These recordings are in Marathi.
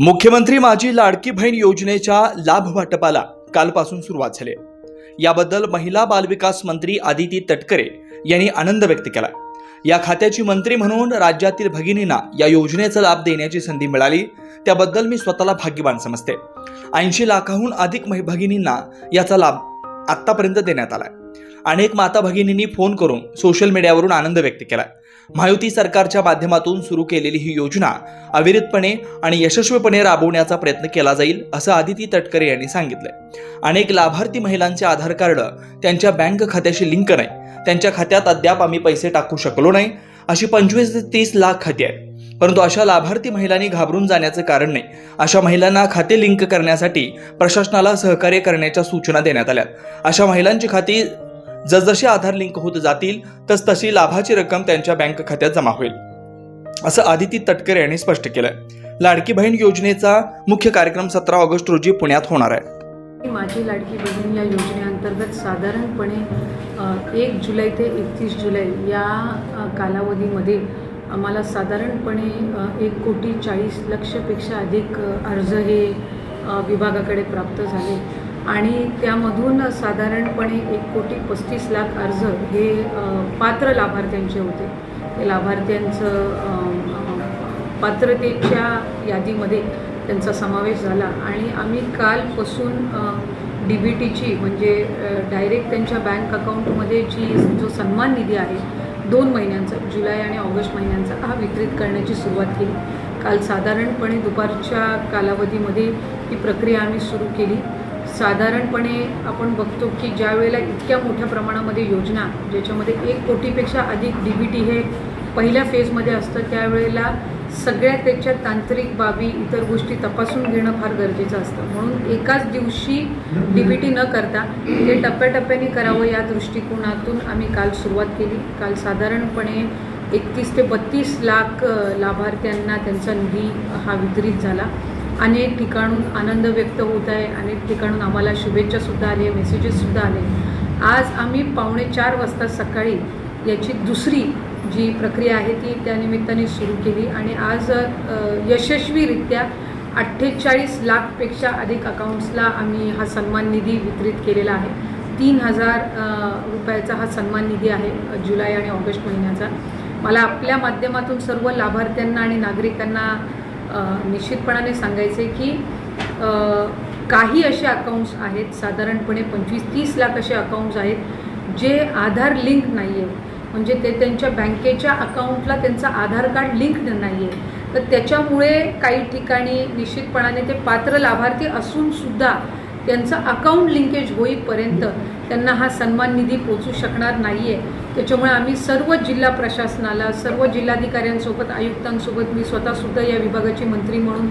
मुख्यमंत्री माझी लाडकी बहीण योजनेच्या लाभ वाटपाला कालपासून सुरुवात झाली. याबद्दल महिला बालविकास मंत्री आदिती तटकरे यांनी आनंद व्यक्त केला. या खात्याची मंत्री म्हणून राज्यातील भगिनींना या योजनेचा लाभ देण्याची संधी मिळाली. त्याबद्दल मी स्वतःला भाग्यवान समजते. ऐंशी लाखाहून अधिक भगिनींना याचा लाभ आत्तापर्यंत देण्यात आला अनेक माता भगिनींनी फोन करून सोशल मीडियावरून आनंद व्यक्त केला. महायुती सरकारच्या माध्यमातून सुरू केलेली ही योजना अविरतपणे आणि यशस्वीपणे राबवण्याचा प्रयत्न केला जाईल असं आदिती तटकरे यांनी सांगितलंय. अनेक लाभार्थी महिलांचे आधार कार्ड त्यांच्या बँक खात्याशी लिंक नाही. त्यांच्या खात्यात अद्याप आम्ही पैसे टाकू शकलो नाही अशी पंचवीस ते तीस लाख खाती आहेत. परंतु अशा लाभार्थी महिलांनी घाबरून जाण्याचं कारण नाही. अशा महिलांना खाते लिंक करण्यासाठी प्रशासनाला सहकार्य करण्याच्या सूचना देण्यात आल्या. अशा महिलांची खाती जसजशी आधार लिंक होत जातील तस तशी लाभाची रक्कम त्यांच्या बँक खात्यात जमा होईल. असं आदिती तटकरे यांनी स्पष्ट केलंय. लाडकी बहीण योजनेचा मुख्य कार्यक्रम सतरा ऑगस्ट रोजी पुण्यात होणार आहे. माझी लाडकी बहीण या योजनेअंतर्गत साधारणपणे एक जुलै ते एकतीस जुलै या कालावधीमध्ये आम्हाला साधारणपणे एक कोटी चाळीस लक्षपेक्षा अधिक अर्ज हे विभागाकडे प्राप्त झाले. आणि त्यामधून साधारणपणे एक कोटी पस्तीस लाख अर्ज हे पात्र लाभार्थ्यांचे होते. ते लाभार्थ्यांचं पात्रतेच्या यादीमध्ये त्यांचा समावेश झाला. आणि आम्ही कालपासून डी बी टीची म्हणजे डायरेक्ट त्यांच्या बँक अकाउंटमध्ये जी जो सन्मान निधी आहे दोन महिन्यांचा जुलै आणि ऑगस्ट महिन्यांचा हा वितरित करण्याची सुरुवात केली. काल साधारणपणे दुपारच्या कालावधीमध्ये ही प्रक्रिया आम्ही सुरू केली. साधारणपणे आपण बघतो की ज्या वेळेला इतक्या मोठ्या प्रमाणामध्ये योजना ज्याच्यामध्ये एक कोटीपेक्षा अधिक डी बी टी हे पहिल्या फेजमध्ये असतं त्यावेळेला सगळ्या त्याच्या तांत्रिक बाबी इतर गोष्टी तपासून घेणं फार गरजेचं असतं. म्हणून एकाच दिवशी डी बी टी न करता ते टप्प्याटप्प्याने करावं या दृष्टिकोनातून आम्ही काल सुरुवात केली. काल साधारणपणे एकतीस ते बत्तीस लाख लाभार्थ्यांना त्यांचा निधी हा वितरित झाला. अनेक ठिकाणून आनंद व्यक्त होत आहे अनेक ठिकाणून आम्हाला शुभेच्छासुद्धा आले मेसेजेससुद्धा आले आज आम्ही पावणे चार वाजता सकाळी याची दुसरी जी प्रक्रिया आहे ती त्या निमित्ताने सुरू केली आणि आज यशस्वीरित्या अठ्ठेचाळीस लाखपेक्षा अधिक अकाउंट्सला आम्ही हा सन्मान निधी वितरित केलेला आहे. तीन हजार रुपयाचा हा सन्मान निधी आहे जुलै आणि ऑगस्ट महिन्याचा. मला आपल्या माध्यमातून सर्व लाभार्थ्यांना आणि नागरिकांना निश्चितपणाने सांगायचे की काही असे अकाउंट्स आहेत साधारणपणे पंचवीस तीस लाख असे अकाउंट्स आहेत जे आधार लिंक नाही आहे म्हणजे ते त्यांच्या बँकेच्या अकाउंटला त्यांचा आधार कार्ड लिंक नाही आहे तर त्याच्यामुळे काही ठिकाणी निश्चितपणाने ते पात्र लाभार्थी असूनसुद्धा त्यांचं अकाउंट लिंकेज होईपर्यंत त्यांना हा सन्मान निधी पोचू शकणार नाही आहे त्याच्यामुळे आम्ही सर्व जिल्हा प्रशासनाला सर्व जिल्हाधिकाऱ्यांसोबत आयुक्तांसोबत मी स्वतःसुद्धा या विभागाची मंत्री म्हणून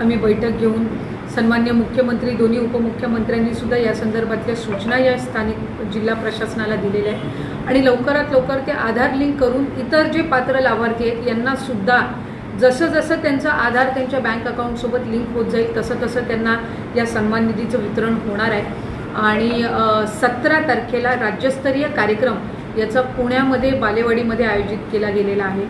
आम्ही बैठक घेऊन सन्मान्य मुख्यमंत्री दोन्ही उपमुख्यमंत्र्यांनी सुद्धा या संदर्भातल्या सूचना या स्थानिक जिल्हा प्रशासनाला दिलेल्या आहेत. आणि लवकरात लवकर ते आधार लिंक करून इतर जे पात्र लाभार्थी आहेत यांना सुद्धा जसं जसं त्यांचा आधार त्यांच्या बँक अकाउंटसोबत लिंक होत जाईल तसं तसं त्यांना या सन्मान निधीचं वितरण होणार आहे. आणि सतरा तारखेला राज्यस्तरीय कार्यक्रम याचा पुण्यामध्ये बालेवाडीमध्ये आयोजित केला गेलेला आहे.